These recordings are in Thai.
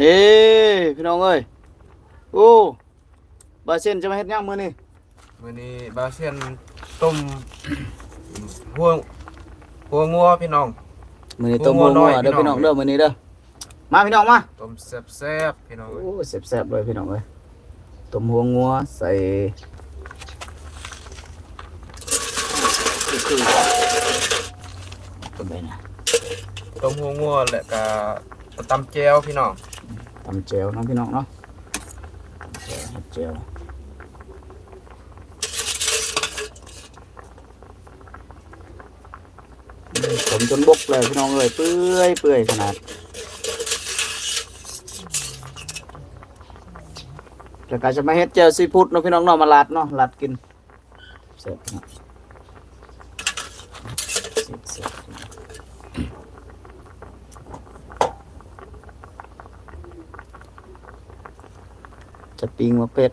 นี่พี่น้องเอ้ยโอ้บาเซนจะมาเฮ็ดหยังมื้อนี้มื้อนี้บาเซียนต้มหัวหัวงัวพี่น้องมื้อนี้ต้มหัวหัวน้งัอวยเด้อพี่พี่น้น้อองงเด้อมื้อนี้เด้อมาพี่น้องมาต้มแซ่บๆพี่น้องเอ้ยโอ้แซ่บๆเลยพี่น้องเอ้ยต้มหัวงัวใส่คือต้มไปนะต้มหัวงัวและก็ตำแจ่วพี่น้อง ตำแจ่วเนาะพี่น้องเนาะแจวเฮ็ดแจ่วผมจนบกเลยพี่น้องเอ้ยเปื่อยเปื่อยขนาดแล้วก็จะมาเฮ็ดเจลซีฟู้ดเนาะพี่น้องเนาะมาลัดเนาะลัดกินเสร็จเสร็จเสร็ จจะปิ้งมะเป็ด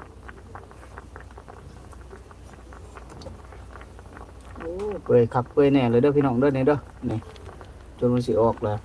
โอ้เปื่อยคักเปื่อยแน่เลยเด้อพี่น้องเด้อนี่เด้อนี่จนมันสิออกแล้ว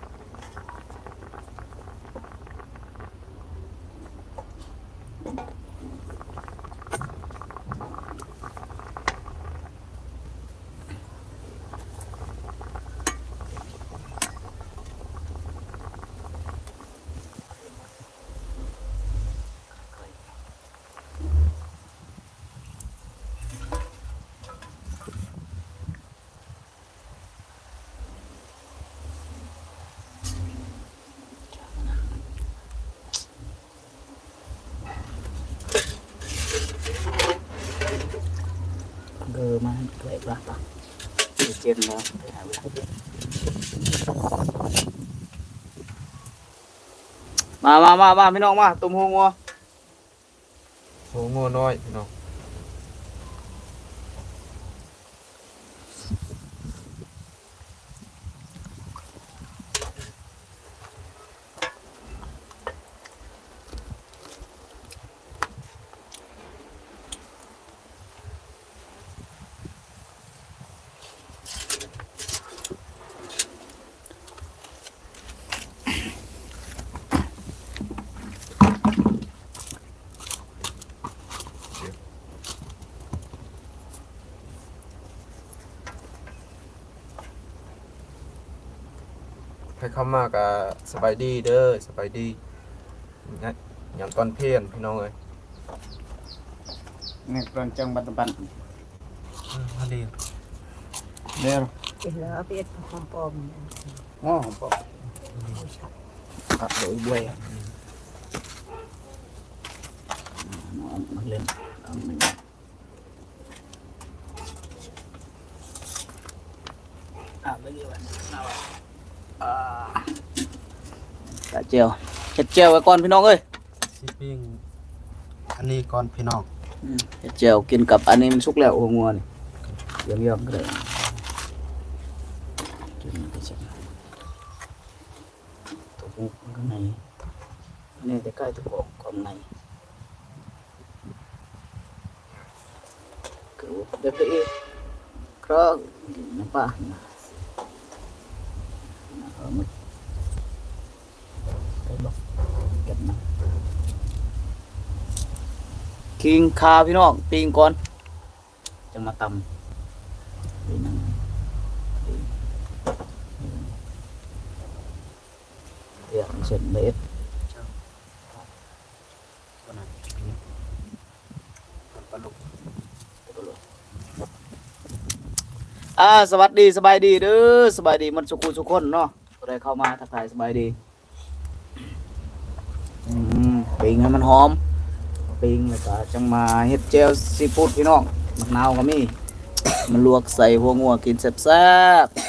มาเกล็ดละปะเจ็บแล้วไปหาเวลาเจ็บมามามามาพี่น้องมาตุ่มหัวงัวหัวงัวน้อยพี่น้อง ให้เข้ามาก็สบายดีเด้อสบายดีเนี่ยอย่างตอนเพียนพี่น้องเอ้ยนี่กลางจังบันตบันมาดีเดี๋ยวกินแล้วเปียกของปลอมอ๋อปอกผักโดยบวยอะนอนมาเล่นเอาหนึ่งอะไปดีกว่าเอาอ่าตะ เจียวเฮ็ดเจียวไว้ก่อนพี่น้องเอ้ยสิปิ้งอันนี้ก่อนพี่น้องอืมเฮ็ดเจียวกินกับอันนี้มันสุกแล้วหัวงัวนี่เยี่ยมยอมก็ได้กินมันก็จะตัวหูข้างในอันนี้จะใกล้ตัวกองข้างในคือเด็กอีกก็น้ำปลานะเอามาไปบอกเก็บมา คิงคาพี่น้องปิงก่อนจะมาตำนี่นั่งเรียกเสร็จเบ็ดอ่าสวัสดีสบายดีเด้อสบายดีมันสุขุสุขคนเนาะก็ได้เข้ามาทักทายสบายดีอืมปิงให้มันหอม ปิงแล้วก็จังมาเฮ็ดเจลซีฟู้ดพี่น้องมะนาวก็มีมันลวกใส่หัวงัวกินแซ่บๆ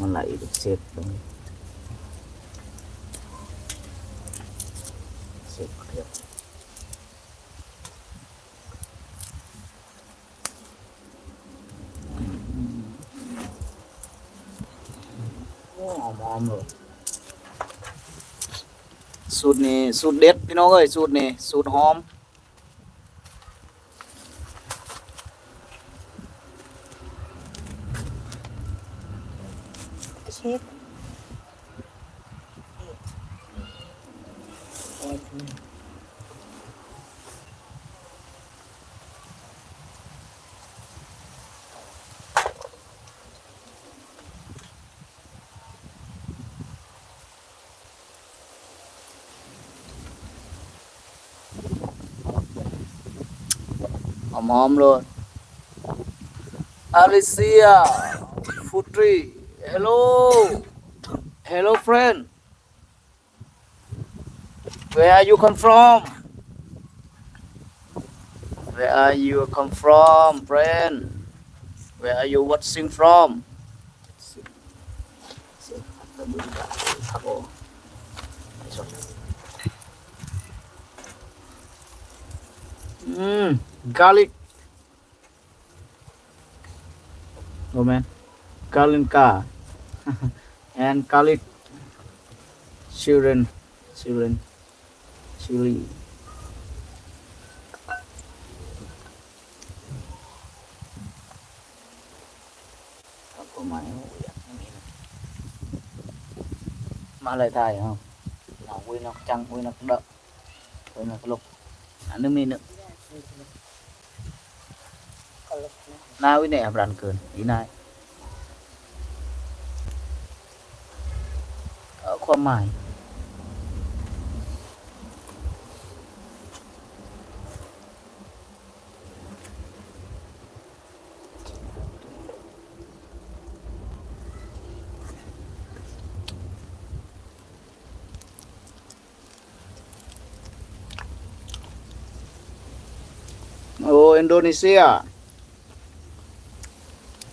มันไหลเสร็จตรงนี้เสร็จเรียบโอ้หอมๆเลย สูตรนี้สูตรเด็ดพี่น้องเอ้ยสูตรนี้สูตรหอม మా మామలో Alicia hello. hello, hello where are you come from? Where are you come from friend? Where are you watching from? Hmm. garlic. Oh man. Garlica and garlic. Children. Children. Chili. Mà lại thải không là quên nó trăng quên nó đậm quên nó lục ăn nước mi nữa na với nè ran cơn ý này. Ở khoa mài Indonesia.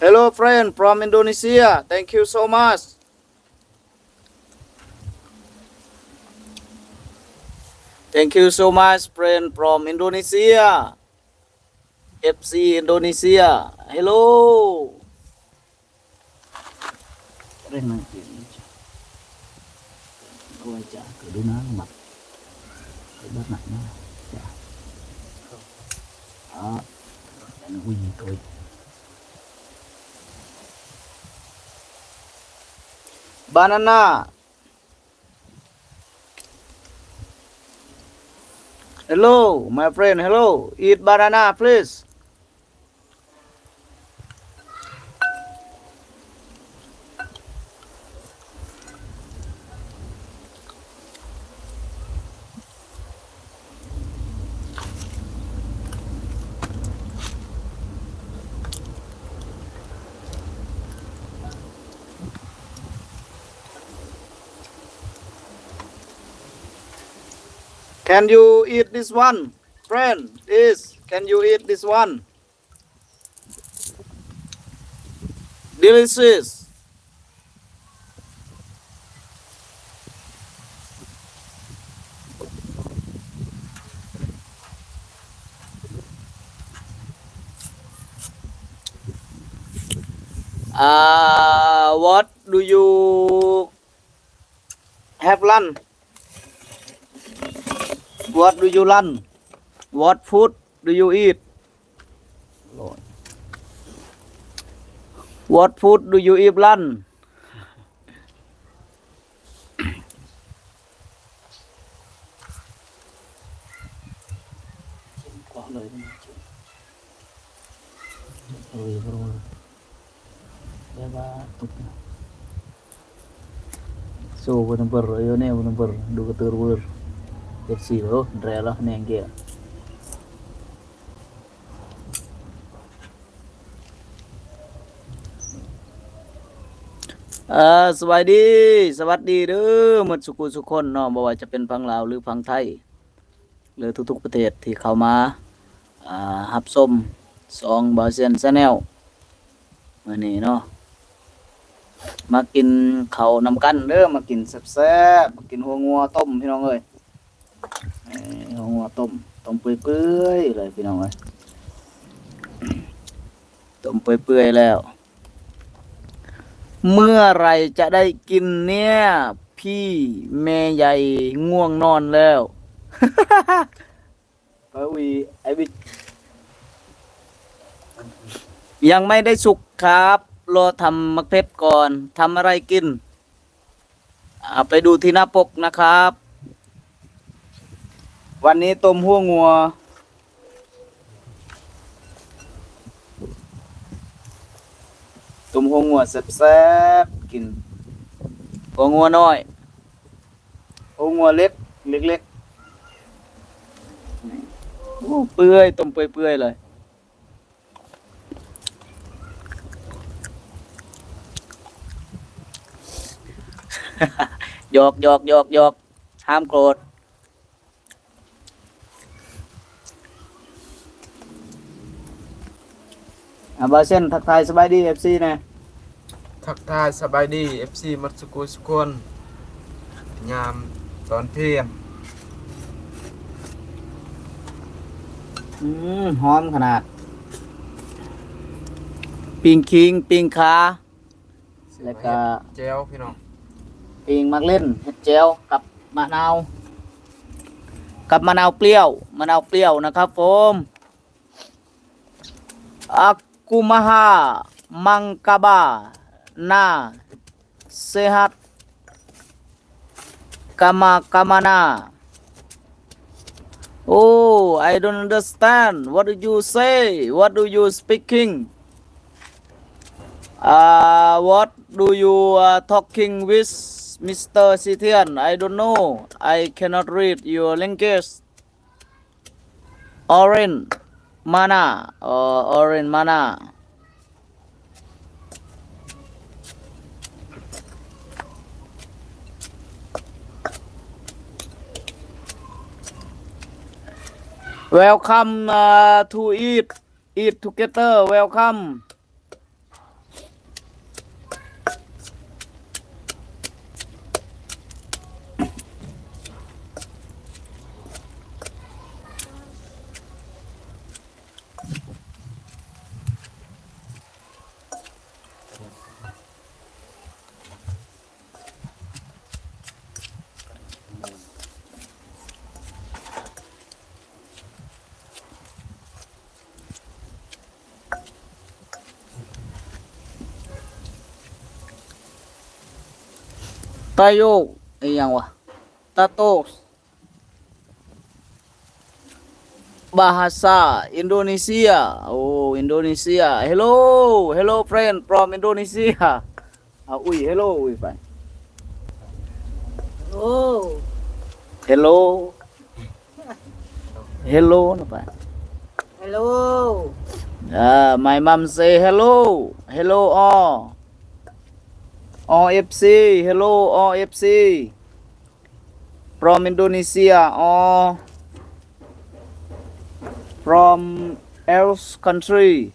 Hello, friend from Indonesia. Thank you so much. Thank you so much, friend from Indonesia. FC Indonesia. Hello. Nó Banana. hello my friend hello eat banana please Can you eat this one? Friend, is can you eat this one? Delicious. Uh, what do you have lunch? What do you run? What food do you eat? What food do you eat lunch? So, benar-benar, ayo nih dua ketur FC bro, rela nih yang kia. เออสวัสดี สวัสดีเด้อหมดสุกุสุกคนเนาะบ่ว่าจะเป็นพังลาวหรือพังไทย หรือทุกๆประเทศที่เข้ามา อ่าหับส้มซองบาเซียนซแนลมื้อนี้เนาะมากินข้าวนำกันเด้อมากินแซ่บๆมากินหัวงัวต้มพี่น้องเอ้ยเอ้ย หัวต้ม ต้มเปื่อยๆเลยพี่น้องเอ้ยต้มเปื่อยๆแล้ว เมื่อไรจะได้กินเนี่ย พี่แม่ใหญ่ง่วงนอนแล้วเอ้ยไอวิยังไม่ได้สุกครับรอทำมะเพ็บก่อนทำอะไรกิน ไปดูที่หน้าปกนะครับ วันนี้ต้มหัวงัว ต้มหัวงัวแซ่บๆกินหัวงัวน้อยหัวงัวเล็กเล็กๆเปื่อยต้มเปื่อยๆเลยหยอกหยอกหยอกหยอกห้ามโกรธ อะบาเส้นทักทายสบายดีเอฟซีนะทักทายสบายดี FC มัตสุกุสุคนยามตอนเที่ยงอืมหอมขนาด ปิงคิง ปิงคาแล้วก็เจลพี่น้องปิงมักเล่นเห็ดเจลกับมะนาวกับมะนาวเปรี้ยวมะนาวเปรี้ยวนะครับผมอากุ kumaha mangkaba na sehat kama kamana oh i don't understand. What do you say? What do you speaking? Uh, what do you uh, talking with mr sitian? I don't know. I cannot read your language. Orange mana or orange mana. Welcome uh, to eat eat together. Welcome. Tayo. Ayan wa. Tatos. Bahasa Indonesia. Oh, Indonesia. Hello. Hello friend from Indonesia. Ah, uy, hello, uy, friend. โอ้ Hello. Hello, no pa. ฮัลโหล Ah, my mom say hello. Hello all. All FC. Hello all FC. From Indonesia or from else country.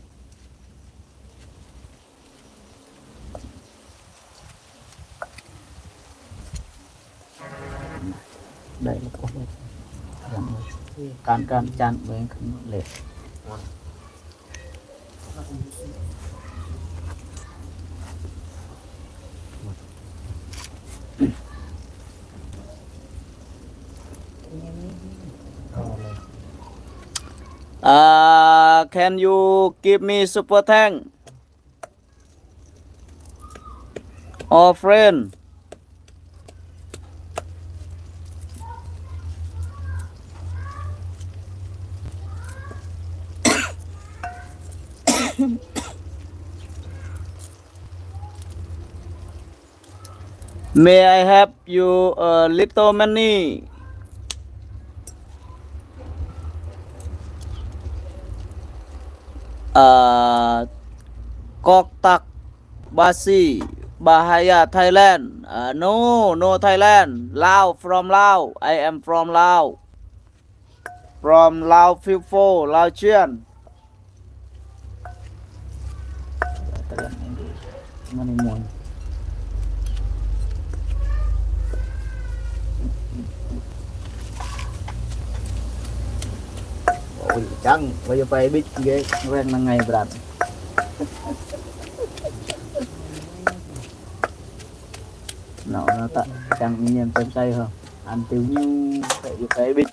Chan với không Uh, can you give me super tank? Or friend? May I have you a little money? Ờ, uh, Koktak Basi Bahaya Thailand. Uh, no no Thailand. Lao from Lao. I am from Lao. From Lao people Lao Chian Uy, bây giờ phải ibig. Sige, rin na ngayon, brad. Nó nó ta, Chang nhìn tên cây không? Ăn tiêu như, kayo pa ibig.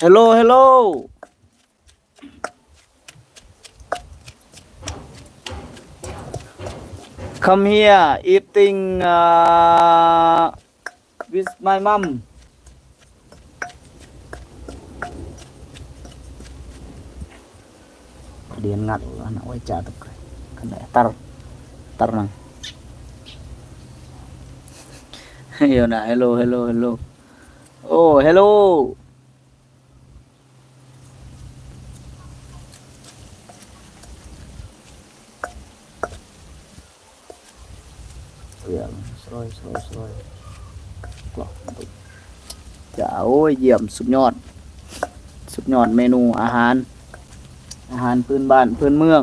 Hello, hello. Come here, eating uh, with my mom. điền ngặt nó quay trả được, cái cái này tar tar năng yêu nè hello hello hello. Oh hello! Rồi rồi rồi rồi dạ ôi diệm sụp nhọn. Sụp nhọn menu à อาหารอาหารพื้นบ้านพื้นเมือง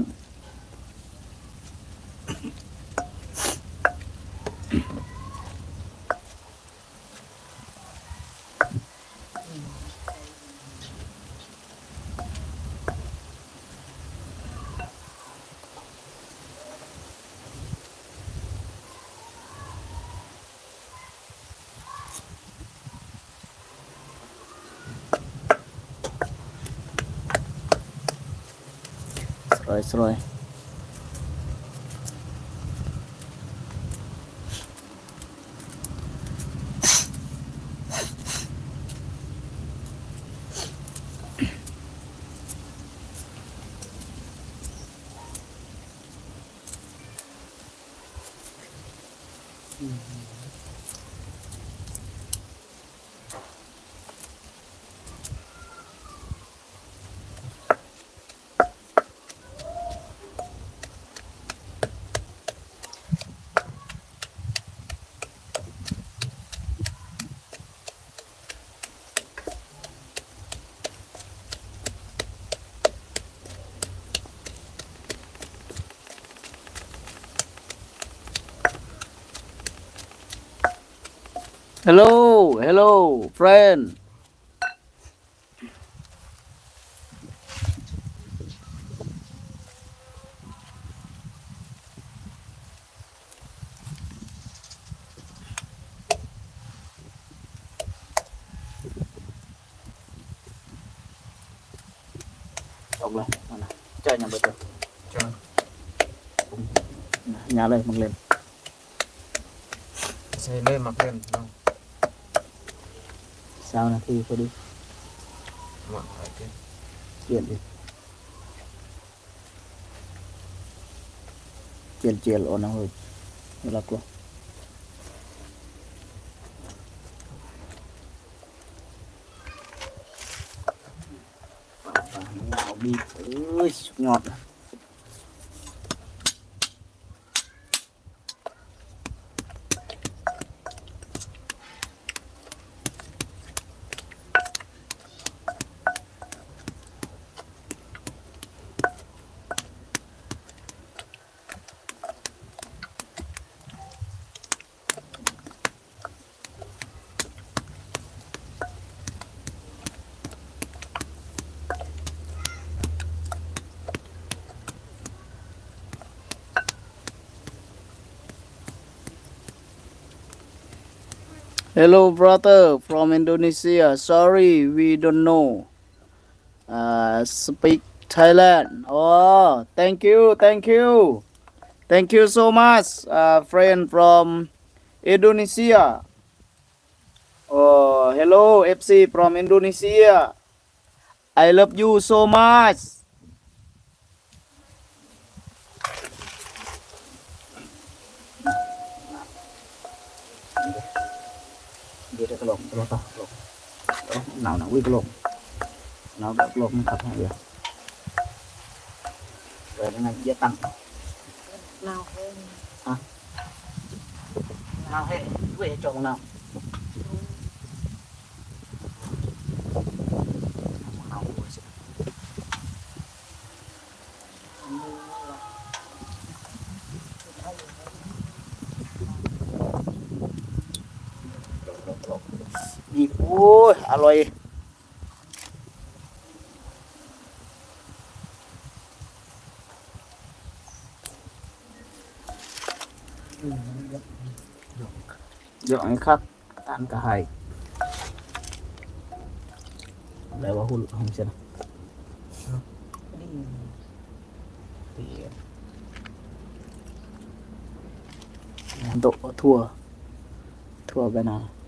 Astro eh. Hello, hello, friend. Ông lên. Chơi nhà bật được. Chơi. Nhà lên, mặc lên. Xe lên mặc lên sao là thi có đi. Mọi hỏi chứ chuyện đi. Chuyện chuyện ổn không rồi. Là cô đi. Ơi nhọt. Hello brother from Indonesia. Sorry, we don't know. Uh, speak Thailand. Oh, thank you, thank you. Thank you so much, uh, friend from Indonesia. Oh, hello FC from Indonesia. I love you so much. จียนเจียนโอ้นะเฮ้ยไม่รักกูเอาบีบเอ้ยสุดยอดนะ Hello, brother from Indonesia. Sorry, we don't know. Uh, speak Thailand. Oh, thank you, thank you, thank you so much, uh, friend from Indonesia. Oh, hello, FC from Indonesia. I love you so much. Dia dah kelop, kelop tah, kelop. Oh, nào nào quy kelop. Nào đã kelop nó thật hay vậy? Rồi nó gia tăng. เราเพิ่ม Nào hết, về chồng nào. Nào, ôi, à rồi. dọn khắc tan cả hai để vào hulu không xem ดี thì โตะ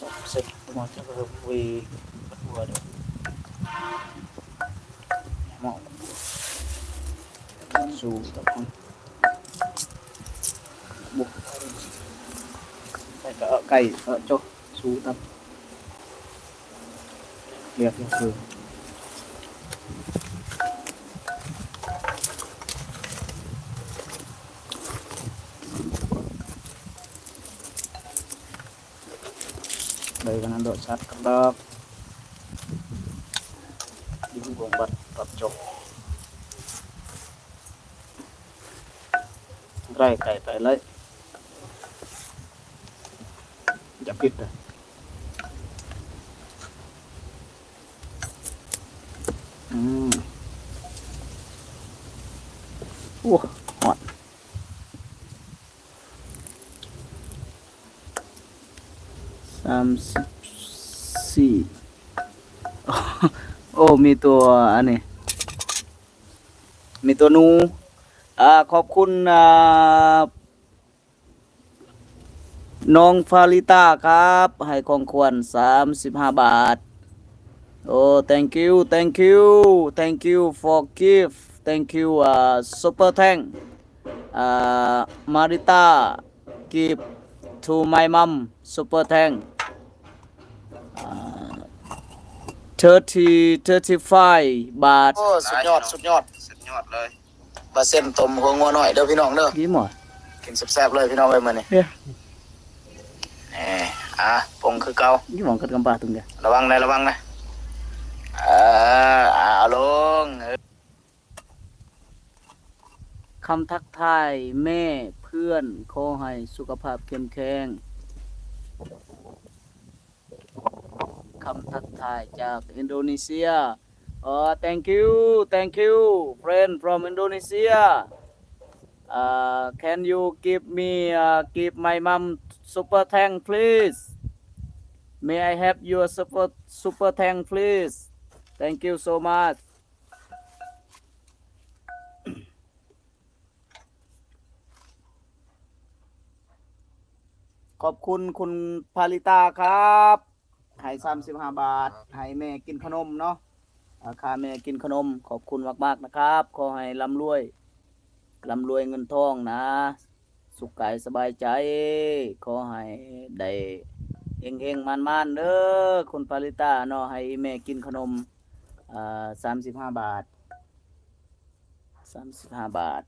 sa offset pumasok sa way patuwa doon mo so cỡ cày kay kay cho su tap lihat yung perusahaan kelab di gombat papcok dry kaya tayo lai hmm. Uh hot Samsung. สี่โอ้มีตัวอันนี้ มีตัวนูอ่าขอบคุณอ่าน้องฟาริตาครับ ให้ของควรสามสิบห้าบาท โอ้ thank you thank you thank you for gift thank you อ่า super thank อ่ามาริตา give to my mom super thank 30 35 บาทโอ้สุดยอดสุดยอดสุดยอดเลยปลาเส้นต้มหัวงัวหน่อยเด้อพี่น้องเด้อพี่หมอกินแซ่บๆเลยพี่น้องเอ้ยมื้อนี้เฮ้ยแหมอะปงคือเก่ายี่หมองกัดกำปาตรงเดียระวังนะระวังนะเออเอาลงเออคำทักทายแม่เพื่อนขอให้สุขภาพเข้มแข็ง คำทักทายจากอินโดนีเซียเออ thank you thank you friend from Indonesia uh, can you give me uh, give my mom super tank please May I have your super super tank please? Thank you so much. ขอบคุณคุณพาลิตาครับ ให้สามสิบห้าบาทให้แม่กินขนมเนาะราคาแม่กินขนม ขอบคุณมากๆนะครับ ขอให้ร่ำรวยร่ำรวยเงินทองนะ สุขกายสบายใจ ขอให้ได้เฮงเฮงมันมันๆเด้อคุณปาริตาเนาะให้แม่กินขนมอ่าสามสิบห้าบาทสามสิบห้าบาท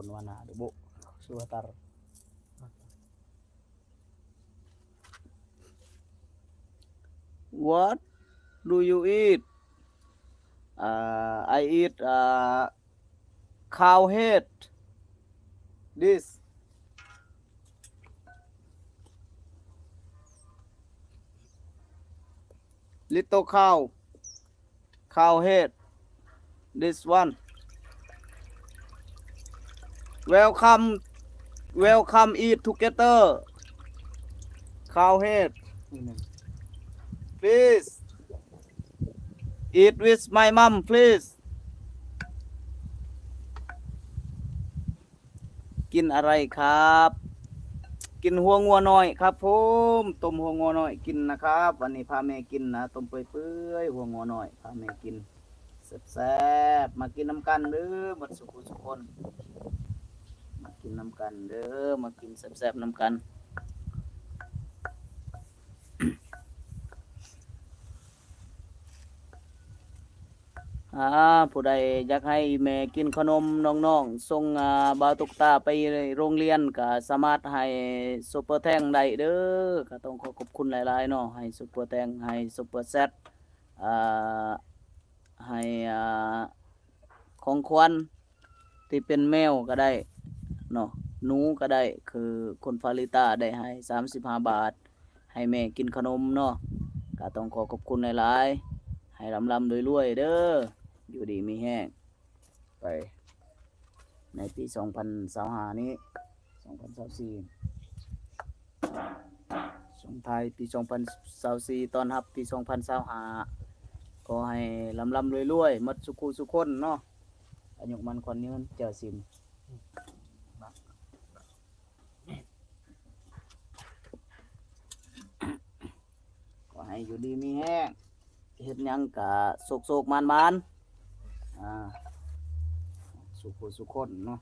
wan wana ada bu suatar what do you eat uh, I eat uh, cow head this little cow cow head this one welcome welcome eat together cow head please eat with my mom please กินอะไรครับ กินหัวงัวหน่อยครับผมต้มหัวงัวหน่อยกินนะครับ วันนี้พาแม่กินนะต้มเปื่อยๆหัวงัวหน่อยพาแม่กินแซ่บๆมากินน้ำกันเด้อหมดสุขุสุกคน กินน้ำกันเด้อมากินแซ่บๆน้ำกันอ่าผู้ใดอยากให้แม่กินขนมน้องๆส่งอ่าบาตุกตาไปโรงเรียนก็สามารถให้ซุปเปอร์แทงได้เด้อก็ต้องขอขอบคุณหลายๆเนาะให้ซุปเปอร์แทงให้ซุปเปอร์แซดอ่าให้อ่าของขวัญที่เป็นแมวก็ได้ เนาะหนูก็ได้คือคนฟาริตาได้ให้35บาท ให้แม่กินขนมเนาะก็ต้องขอขอบคุณหลายๆ ให้ลำๆรวยๆเด้ออยู่ดีมีแห้งไป ในปี2025นี้2024ส่งท้ายปี2024ตอนรับปี2025ก็ให้ลำลำรวยรวยๆหมดสุขุสุขคนเนาะอายุมันคนยืนเจอสิม ให้อยู่ดีมีแห้งเฮ็ดหยังกะโศกโศกมานมานๆอ่าสุขสุขคนเนาะ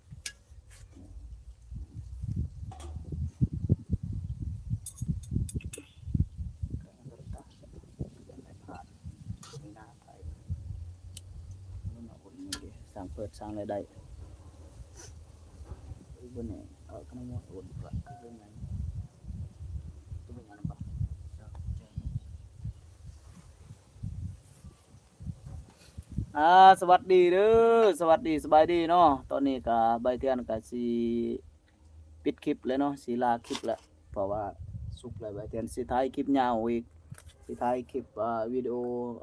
สร้างเปิดสร้างรายได้บนนี้เอาขนมมาอุ่นก่อนเรื่องนั้นตัวเป็นยังไงบ้าง อ่าสวัสดีเด้อสวัสดีสบายดีเนาะตอนนี้ก็ใบเทือนก็สิปิดคลิปเลยเนาะสิลาคลิปแล้วเพราะว่าสุกแล้วใบเทือนสิท้ายคลิปยาวอีกสิท้ายคลิปอ่าวิดีโอ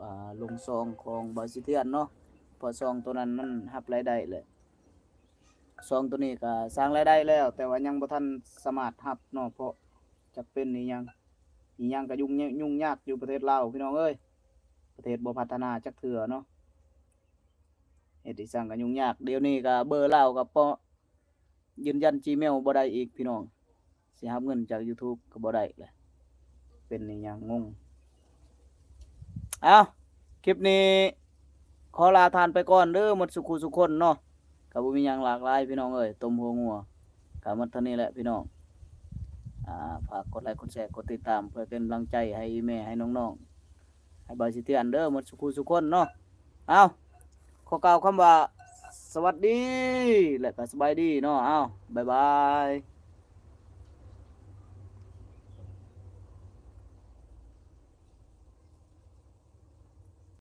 อ่าลงซองของใบสิเทือนเนาะพอซองตัวนั้นมันรับรายได้เลยซองตัวนี้ก็สร้างรายได้แล้ว แต่ว่ายังบ่ทันสามารถรับเนาะเพราะจะเป็นอีหยังอีหยังก็ยุ่งยุ่งยากอยู่ประเทศลาวพี่น้องเอ้ยประเทศบ่พัฒนาจักเทื่อเนาะ เฮ็ดให้สร้างกันยุ่งยากเดี๋ยวนี้ก็เบอร์เราก็บ่ยืนยัน Gmail บ่ได้อีกพี่น้องสิรับเงินจาก YouTube ก็บ่ได้แหละเป็นอีหยังงงเอาคลิปนี้ขอลาทานไปก่อนเด้อหมดสุขุสุขคนเนาะก็บ่มีหยังหลากหลายพี่น้องเอ้ยต้มหัวงัวก็หมดเท่านี้แหละพี่น้องอ่าฝากกดไลค์กดแชร์กดติดตามเพื่อเป็นกำลังใจให้แม่ให้น้องๆให้บาสิเตือนเด้อหมดสุขุสุขคนเนาะเอา ขอกล่าวคำว่า สวัสดี และก็สบายดีเนาะอ้าวบ๊ายบาย